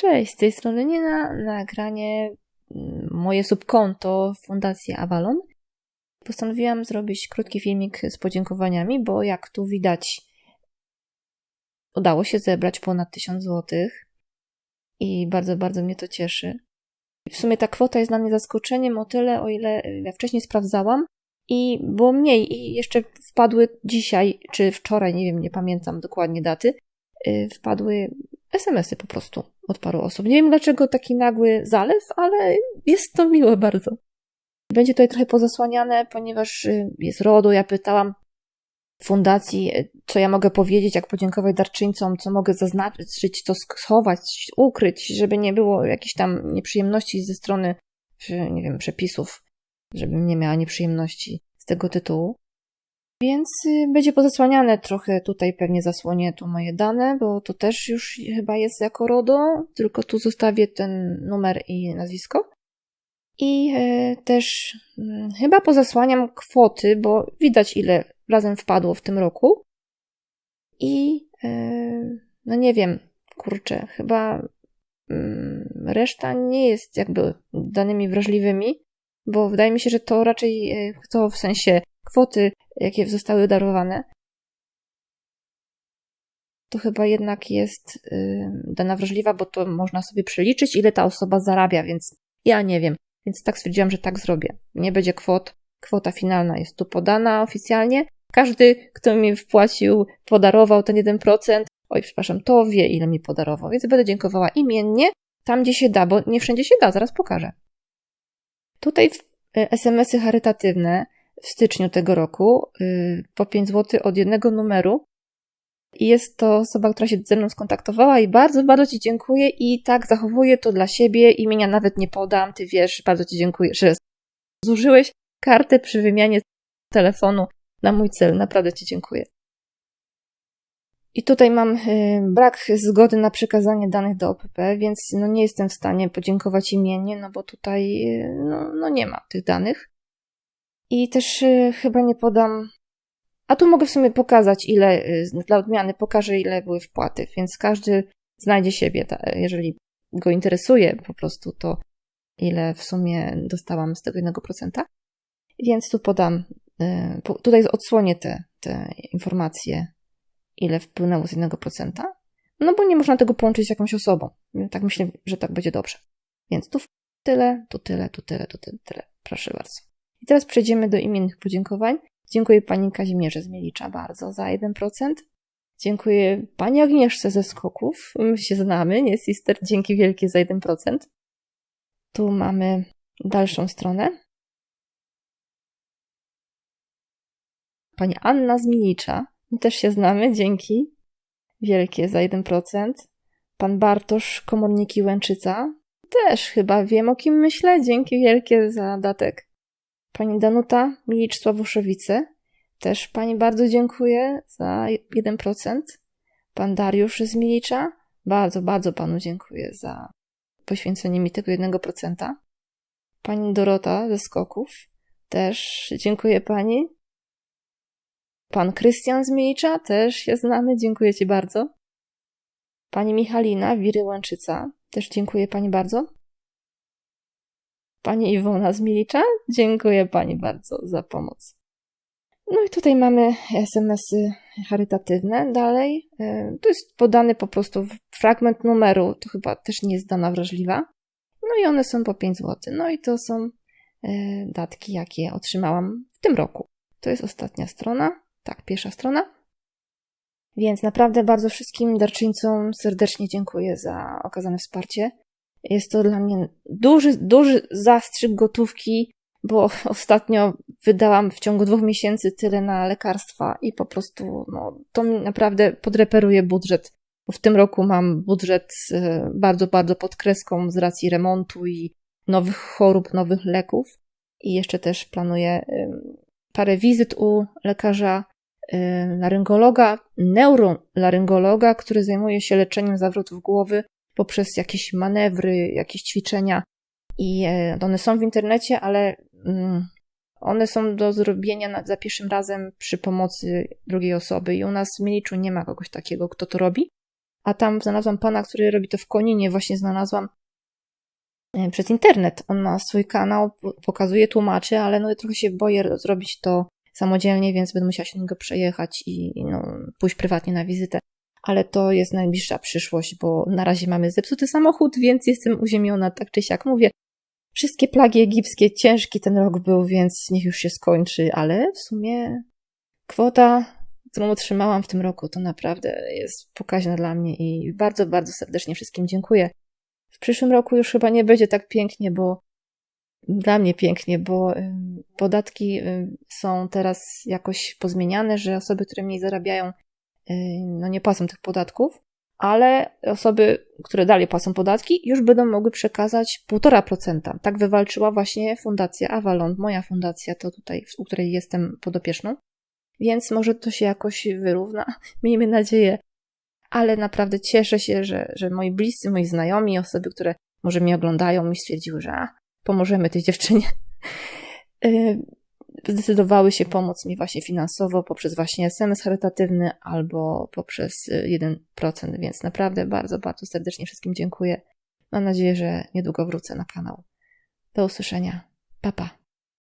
Cześć, z tej strony Nina, nagranie mm, moje subkonto Fundacji Avalon. Postanowiłam zrobić krótki filmik z podziękowaniami, bo jak tu widać, udało się zebrać ponad 1000 zł i bardzo, bardzo mnie to cieszy. W sumie ta kwota jest dla mnie zaskoczeniem o tyle, o ile ja wcześniej sprawdzałam i było mniej i jeszcze wpadły dzisiaj, czy wczoraj, nie wiem, nie pamiętam dokładnie daty, y, wpadły SMS-y po prostu od paru osób. Nie wiem dlaczego taki nagły zalew, ale jest to miłe bardzo. Będzie tutaj trochę pozasłaniane, ponieważ y, jest RODO. Ja pytałam fundacji, y, co ja mogę powiedzieć, jak podziękować darczyńcom, co mogę zaznaczyć, co schować, ukryć, żeby nie było jakichś tam nieprzyjemności ze strony, nie wiem, przepisów, żebym nie miała nieprzyjemności z tego tytułu. Więc y, będzie pozasłaniane trochę tutaj, pewnie zasłonię tu moje dane, bo to też już chyba jest jako RODO, tylko tu zostawię ten numer i nazwisko. I e, też mm, chyba pozasłaniam kwoty, bo widać ile razem wpadło w tym roku. I e, no nie wiem, kurczę, chyba mm, reszta nie jest jakby danymi wrażliwymi, bo wydaje mi się, że to raczej e, to w sensie kwoty, jakie zostały darowane, to chyba jednak jest yy, dana wrażliwa, bo to można sobie przeliczyć, ile ta osoba zarabia, więc ja nie wiem. Więc tak stwierdziłam, że tak zrobię. Nie będzie kwot. Kwota finalna jest tu podana oficjalnie. Każdy, kto mi wpłacił, podarował ten 1%, oj, przepraszam, to wie, ile mi podarował, więc będę dziękowała imiennie, tam gdzie się da, bo nie wszędzie się da, zaraz pokażę. Tutaj y, SMS-y charytatywne w styczniu tego roku y, po 5 zł od jednego numeru. I jest to osoba, która się ze mną skontaktowała i bardzo, bardzo Ci dziękuję i tak zachowuję to dla siebie. Imienia nawet nie podam, Ty wiesz, bardzo Ci dziękuję, że zużyłeś kartę przy wymianie telefonu na mój cel. Naprawdę Ci dziękuję. I tutaj mam y, brak zgody na przekazanie danych do OPP, więc no nie jestem w stanie podziękować imiennie, no bo tutaj y, no, no nie ma tych danych. I też y, chyba nie podam. A tu mogę w sumie pokazać, ile, y, dla odmiany pokażę, ile były wpłaty, więc każdy znajdzie siebie, ta, jeżeli go interesuje po prostu to, ile w sumie dostałam z tego 1%. Więc tu podam, y, po, tutaj odsłonię te, te informacje, ile wpłynęło z 1%. No bo nie można tego połączyć z jakąś osobą. Tak myślę, że tak będzie dobrze. Więc tu tyle, tu tyle, tu tyle, tu tyle. tyle. Proszę bardzo. I teraz przejdziemy do imiennych podziękowań. Dziękuję pani Kazimierze z Mielicza bardzo za 1%. Dziękuję pani Agnieszce ze Skoków. My się znamy, nie sister. Dzięki wielkie za 1%. Tu mamy dalszą stronę. Pani Anna z Milicza. My też się znamy, dzięki. Wielkie za 1%. Pan Bartosz Komorniki Łęczyca. Też chyba wiem o kim myślę. Dzięki wielkie za datek. Pani Danuta Milicz-Sławuszowice. Też Pani bardzo dziękuję za 1%. Pan Dariusz z Milicza. Bardzo, bardzo Panu dziękuję za poświęcenie mi tego 1%. Pani Dorota ze Skoków. Też dziękuję Pani. Pan Krystian z Milicza. Też się znamy. Dziękuję Ci bardzo. Pani Michalina Wiry Łęczyca. Też dziękuję Pani bardzo. Pani Iwona z Milicza. Dziękuję Pani bardzo za pomoc. No i tutaj mamy SMS-y charytatywne. Dalej, e, to jest podany po prostu fragment numeru, to chyba też nie jest dana wrażliwa. No i one są po 5 zł. No i to są e, datki, jakie otrzymałam w tym roku. To jest ostatnia strona. Tak, pierwsza strona. Więc naprawdę bardzo wszystkim darczyńcom serdecznie dziękuję za okazane wsparcie. Jest to dla mnie duży, duży zastrzyk gotówki, bo ostatnio wydałam w ciągu dwóch miesięcy tyle na lekarstwa i po prostu no, to mi naprawdę podreperuje budżet. W tym roku mam budżet e, bardzo, bardzo pod kreską z racji remontu i nowych chorób, nowych leków. I jeszcze też planuję parę wizyt u lekarza laryngologa, neurolaryngologa, który zajmuje się leczeniem zawrotów głowy poprzez jakieś manewry, jakieś ćwiczenia. I e, one są w internecie, ale mm, one są do zrobienia za pierwszym razem przy pomocy drugiej osoby. I u nas w Miliczu nie ma kogoś takiego, kto to robi. a tam znalazłam pana, który robi to w Koninie, właśnie znalazłam e, przez internet. On ma swój kanał, pokazuje, tłumaczy, ale no trochę się boję zrobić to samodzielnie, więc będę musiała się do niego przejechać i no, pójść prywatnie na wizytę. Ale to jest najbliższa przyszłość, bo na razie mamy zepsuty samochód, więc jestem uziemiona, tak czy siak mówię. Wszystkie plagi egipskie, ciężki ten rok był, więc niech już się skończy, ale w sumie kwota, którą otrzymałam w tym roku, to naprawdę jest pokaźna dla mnie i bardzo, bardzo serdecznie wszystkim dziękuję. W przyszłym roku już chyba nie będzie tak pięknie, bo dla mnie pięknie, bo podatki są teraz jakoś pozmieniane, że osoby, które mniej zarabiają, no nie płacą tych podatków, ale osoby, które dalej płacą podatki, już będą mogły przekazać 1,5%. Tak wywalczyła właśnie Fundacja Avalon, moja fundacja, to tutaj, u której jestem podopieczną. Więc może to się jakoś wyrówna, miejmy nadzieję. Ale naprawdę cieszę się, że, że moi bliscy, moi znajomi, osoby, które może mnie oglądają, mi stwierdziły, że a, pomożemy tej dziewczynie. Zdecydowały się pomóc mi właśnie finansowo poprzez właśnie SMS charytatywny albo poprzez 1%, y, więc naprawdę bardzo, bardzo serdecznie wszystkim dziękuję. Mam nadzieję, że niedługo wrócę na kanał. Do usłyszenia. Pa, pa.